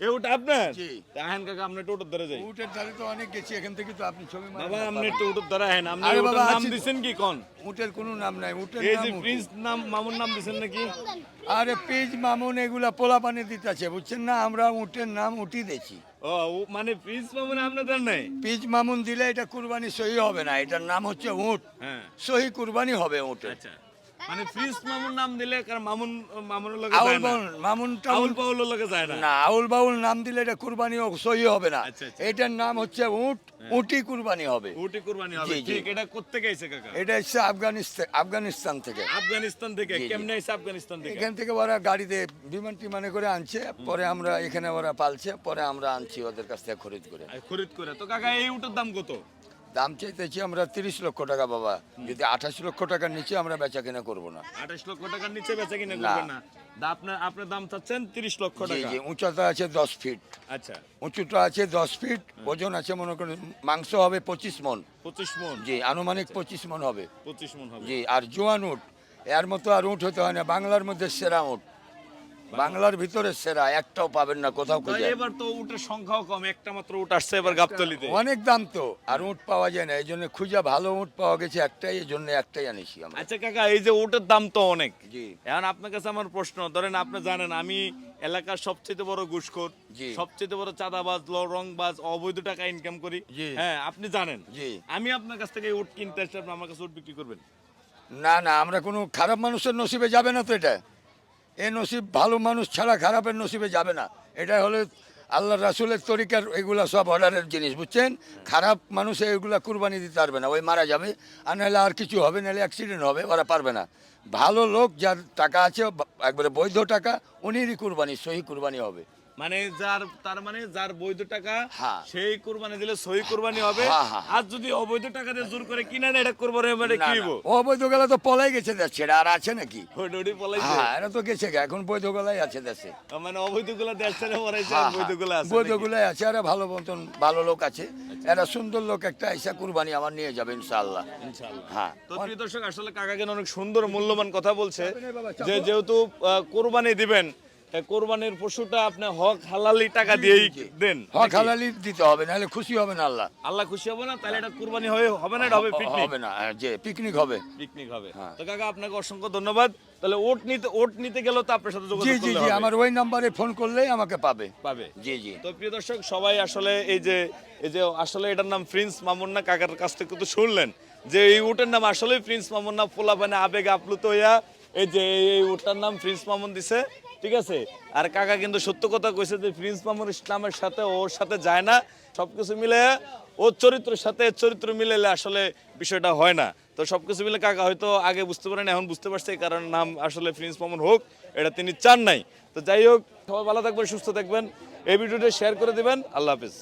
এ ওটা আপনার। জি। তাহেন কাকা আপনি একটু ধরে যাই। উটের ধারে তো অনেক গেছি এখান থেকে তো আপনি ছবি মারেন বাবা আপনি একটু ধরে আহেন। আপনি আরে বাবা, নাম আছি। কি কোন? উটের কোনো নাম নাই উটের এই নাম যে প্রিন্স নাম নাকি? আরে পিজ মামুন এগুলা পোলা পানি দিতেছে বুঝছেন না? আমরা উটের নাম উঠি দিয়েছি। ও মানে প্রিন্স মামুন আপনাদের নাই? পিজ মামুন দিলে এটা কুরবানি সহি হবে না এটার নাম হচ্ছে উট হ্যাঁ। সহি কুরবানি হবে উটের আচ্ছা। মানে প্রিন্স মামুন নাম দিলে কারণ মামুন মামুনের লগে আউল যায় না। বাউল মামুন আউল টাউল পাউলের লগে যায় না। না আউল বাউল নাম দিলে এটা কুরবানি সহি হবে না। আচ্ছা, আচ্ছা। এটার নাম হচ্ছে উট উটি কুরবানি হবে। উটি কুরবানি হবে। জি, জি। ঠিক এটা করতে গেছে কাকা? এটা হচ্ছে আফগানিস্তান আফগানিস্তান থেকে। আফগানিস্তান থেকে। জি, জি। কেমনে এসে আফগানিস্তান থেকে? এখান থেকে ওরা গাড়িতে বিমান টিমানে করে আনছে পরে আমরা এখানে ওরা পালছে পরে আমরা আনছি ওদের কাছ থেকে খরিদ করে। আর খরিদ করে। তো কাকা এই উটের দাম কত? দাম চাইতেছি আমরা তিরিশ লক্ষ টাকা বাবা। যদি আঠাশ লক্ষ টাকার নিচে আমরা বেচা কেনা করব না। আঠাশ লক্ষ টাকার নিচে বেচা কিনা না। না। আপনার আপনার দাম চাচ্ছেন তিরিশ লক্ষ টাকা। উচ্চতা আছে দশ ফিট। আচ্ছা। উঁচুটা আছে দশ ফিট ওজন আছে মনে করেন মাংস হবে পঁচিশ মন। পঁচিশ মন। জি আনুমানিক পঁচিশ মন হবে। পঁচিশ মন হবে। জি আর জোয়ান উট এর মতো আর উঠ হতে হয় না। বাংলার মধ্যে সেরা উট। বাংলার ভিতরে সেরা একটাও পাবেন না কোথাও খুঁজে এবার তো উটের সংখ্যাও কম একটা মাত্র উট আসছে এবার গাবতলিতে। অনেক দাম তো আর উট পাওয়া যায় না এই জন্য খুঁজে ভালো উট পাওয়া গেছে একটাই এই জন্য একটাই আনিছি আমরা। আচ্ছা কাকা এই যে উটের দাম তো অনেক। জি। এখন আপনার কাছে আমার প্রশ্ন ধরেন আপনি জানেন আমি এলাকার সবচেয়ে বড় ঘুষখোর সবচেয়ে বড় চাঁদাবাজ রংবাজ অবৈধ টাকা ইনকাম করি। হ্যাঁ আপনি জানেন। জি। আমি আপনার কাছ থেকে উট কিনতে আসলে আপনি আমার কাছে উট বিক্রি করবেন। না না আমরা কোনো খারাপ মানুষের নসিবে যাবে না তো এটা। এ নসিব ভালো মানুষ ছাড়া খারাপের নসিবে যাবে না। এটা হলো আল্লাহ রাসুলের তরিকার এগুলো সব অর্ডারের জিনিস, বুঝছেন? খারাপ মানুষে এগুলা কুরবানি দিতে পারবে না, ওই মারা যাবে। আর নাহলে আর কিছু হবে, নাহলে অ্যাক্সিডেন্ট হবে, ওরা পারবে না। ভালো লোক যার টাকা আছে একবারে বৈধ টাকা, উনিরই কুরবানি, সহি কুরবানি হবে। মানে যার তার মানে যার বৈধ টাকা হ্যাঁ। সেই কুরবানি দিলে সহি কুরবানি হবে। হ্যাঁ, হ্যাঁ। আর যদি অবৈধ টাকা দিয়ে জোর করে কিনা নেয় এটা কুরবানি মানে কি না, হইবো? ও বৈধ গেলা তো পলাই গেছে দেশে আর আছে নাকি? ডোডি হ্যাঁ এরা তো গেছে এখন বৈধ গেলাই আছে দেশে। মানে অবৈধগুলা দেশ ছেড়ে মরাইছে বৈধগুলা আছে বৈধ গুলাই আছে এরা ভালো মতন ভালো লোক আছে। এরা সুন্দর লোক একটা এসা কুরবানি আমার নিয়ে যাবে ইনশাআল্লাহ। ইনশাআল্লাহ। হ্যাঁ। তো প্রিয় দর্শক আসলে কাকা কেন অনেক সুন্দর মূল্যবান কথা বলছে। যে যেহেতু কোরবানি দিবেন কোরবানির পশুটা আপনি হক হালালি টাকা দিয়েই দেন। হক হালালি দিতে হবে নাহলে খুশি হবে না আল্লাহ। আল্লাহ খুশি হবে না? তাহলে এটা কোরবানি হয়ে হবে না এটা হবে পিকনিক হবে না হ্যাঁ, যে পিকনিক হবে। পিকনিক হবে। হ্যাঁ। তো কাকা আপনাকে অসংখ্য ধন্যবাদ। তাহলে ওট নিতে ওট নিতে গেলেও তো আপনার সাথে জি যোগাযোগ জি করলে জি আমার ওই নাম্বারে ফোন করলেই আমাকে পাবে। পাবে। জি জি। তো প্রিয় দর্শক সবাই আসলে এই যে এই যে আসলে এটার নাম প্রিন্স মামুন্না কাকার কাছ থেকে তো শুনলেন যে এই উটের নাম আসলে প্রিন্স মামুন্না পোলা মানে আবেগ আপ্লুত হইয়া এই যে এই উটটার নাম প্রিন্স মামুন দিছে। ঠিক আছে? আর কাকা কিন্তু সত্য কথা কইছে যে প্রিন্স মামুন ইসলামের সাথে ওর সাথে যায় না, সবকিছু মিলে ওর চরিত্রের সাথে চরিত্র মিলে আসলে বিষয়টা হয় না। তো সবকিছু মিলে কাকা হয়তো আগে বুঝতে পারেন, এখন বুঝতে পারছে কারণ নাম আসলে প্রিন্স মামুন হোক, এটা তিনি চান নাই। তো যাই হোক, সবাই ভালো থাকবেন, সুস্থ থাকবেন, এই ভিডিওটা শেয়ার করে দেবেন, আল্লাহ হাফিজ।